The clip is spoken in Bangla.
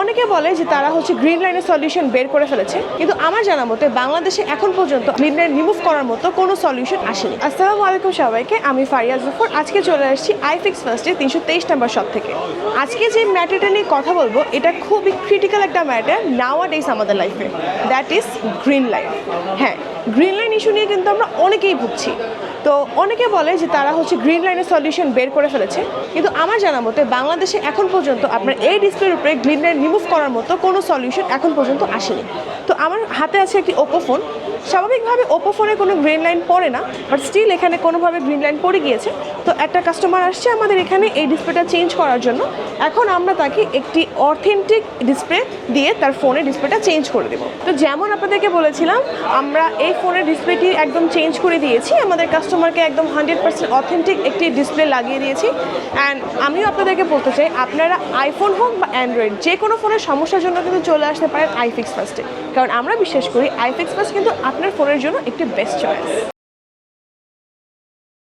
অনেকে বলে যে তারা হচ্ছে গ্রিন লাইনের সলিউশন বের করে ফেলেছে, কিন্তু আমার জানা মতে বাংলাদেশে এখন পর্যন্ত গ্রিন লাইন রিমুভ করার মতো কোনো সলিউশন আসেনি। আসসালামু আলাইকুম সবাইকে, আমি ফারিয়া জফর। আজকে চলে আসছি আইফিক্স ফার্স্টে তিনশো তেইশ নাম্বার শপ থেকে। আজকে যে ম্যাটারটা নিয়ে কথা বলব, এটা খুবই ক্রিটিক্যাল একটা ম্যাটার নাওয়া ডেইস আমাদের লাইফে দ্যাট ইজ গ্রিন লাইন হ্যাঁ গ্রিন লাইন ইস্যু নিয়ে কিন্তু আমরা অনেকেই ভুগছি। তো অনেকে বলে যে তারা হচ্ছে গ্রিন লাইনের সলিউশন বের করে ফেলেছে। কিন্তু আমার জানা মতে বাংলাদেশে এখন পর্যন্ত আপনার এই ডিসপ্লের উপরে গ্রিন লাইন রিমুভ করার মতো কোনো সলিউশন এখন পর্যন্ত আসেনি। তো আমার হাতে আছে একটি ওপো ফোন স্বাভাবিকভাবে ওপো ফোনে কোনো গ্রিন লাইন পড়ে না বাট স্টিল এখানে কোনোভাবে গ্রিন লাইন পড়ে গিয়েছে। তো একটা কাস্টমার আসছে আমাদের এখানে এই ডিসপ্লেটা চেঞ্জ করার জন্য। এখন আমরা তাকে একটি অথেন্টিক ডিসপ্লে দিয়ে তার ফোনের ডিসপ্লেটা চেঞ্জ করে দেবো। তো যেমন আপনাদেরকে বলেছিলাম, আমরা এই ফোনের ডিসপ্লেটি একদম চেঞ্জ করে দিয়েছি। আমাদের কাস্টমারকে একদম হান্ড্রেড পার্সেন্ট অথেন্টিক একটি ডিসপ্লে লাগিয়ে দিয়েছি। অ্যান্ড আমিও আপনাদেরকে বলতে চাই, আপনারা আইফোন হোক বা অ্যান্ড্রয়েড যে কোনো ফোনের সমস্যার জন্য কিন্তু চলে আসতে পারেন আইফিক্স ফার্স্টে কারণ আমরা বিশ্বাস করি আইফিক্স ফার্স্ট কিন্তু আপনার ফোনের জন্য একটি বেস্ট চয়েস